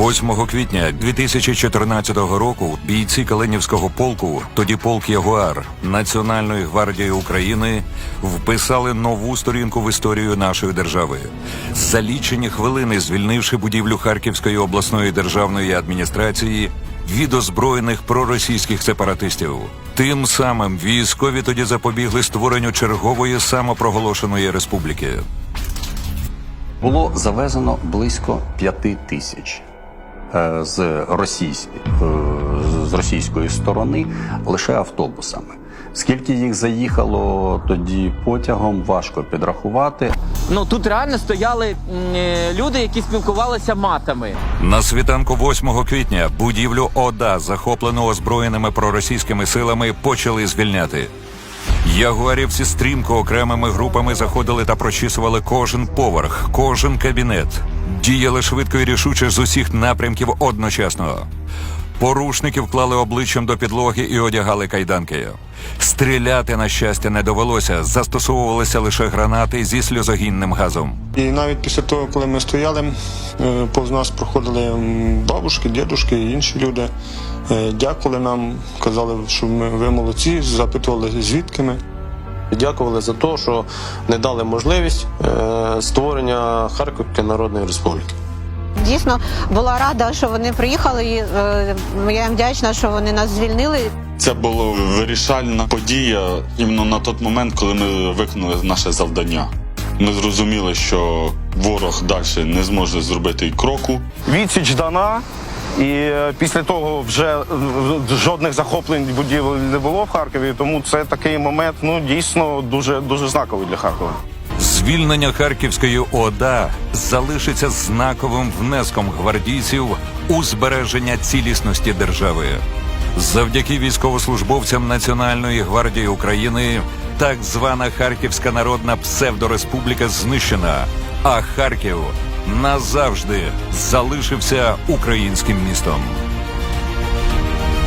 8 квітня 2014 року бійці Калинівського полку, тоді полк Ягуар Національної гвардії України, вписали нову сторінку в історію нашої держави. За лічені хвилини, звільнивши будівлю Харківської обласної державної адміністрації від озброєних проросійських сепаратистів. Тим самим військові тоді запобігли створенню чергової самопроголошеної республіки. Було завезено близько п'яти тисяч з, російської, з російської сторони лише автобусами. Скільки їх заїхало тоді потягом, важко підрахувати. Ну тут реально стояли е, люди, які спілкувалися матами. На світанку 8 квітня будівлю ОДА, захоплену озброєними проросійськими силами, почали звільняти. Ягуарівці стрімко окремими групами заходили та прочісували кожен поверх, кожен кабінет. Діяли швидко і рішуче з усіх напрямків одночасно. Порушників клали обличчям до підлоги і одягали кайданки. Стріляти, на щастя, не довелося, застосовувалися лише гранати зі сльозогінним газом. І навіть після того, коли ми стояли, е, повз нас проходили бабушки, дідушки і інші люди. Е, Дякували нам, казали, що ми ви молодці, запитували звідки ми. Дякували за те, що не дали можливість е, створення Харківської Народної Республіки. Дійсно була рада, що вони приїхали. І, е, я їм вдячна, що вони нас звільнили. Це була вирішальна подія іменно на той момент, коли ми виконали наше завдання. Ми зрозуміли, що ворог далі не зможе зробити й кроку. Відсіч дана, і е, після того вже е, жодних захоплень будівель не було в Харкові. Тому це такий момент, ну дійсно дуже дуже знаковий для Харкова. Звільнення Харківської ОДА залишиться знаковим внеском гвардійців у збереження цілісності держави. Завдяки військовослужбовцям Національної гвардії України так звана Харківська народна псевдореспубліка знищена, а Харків назавжди залишився українським містом.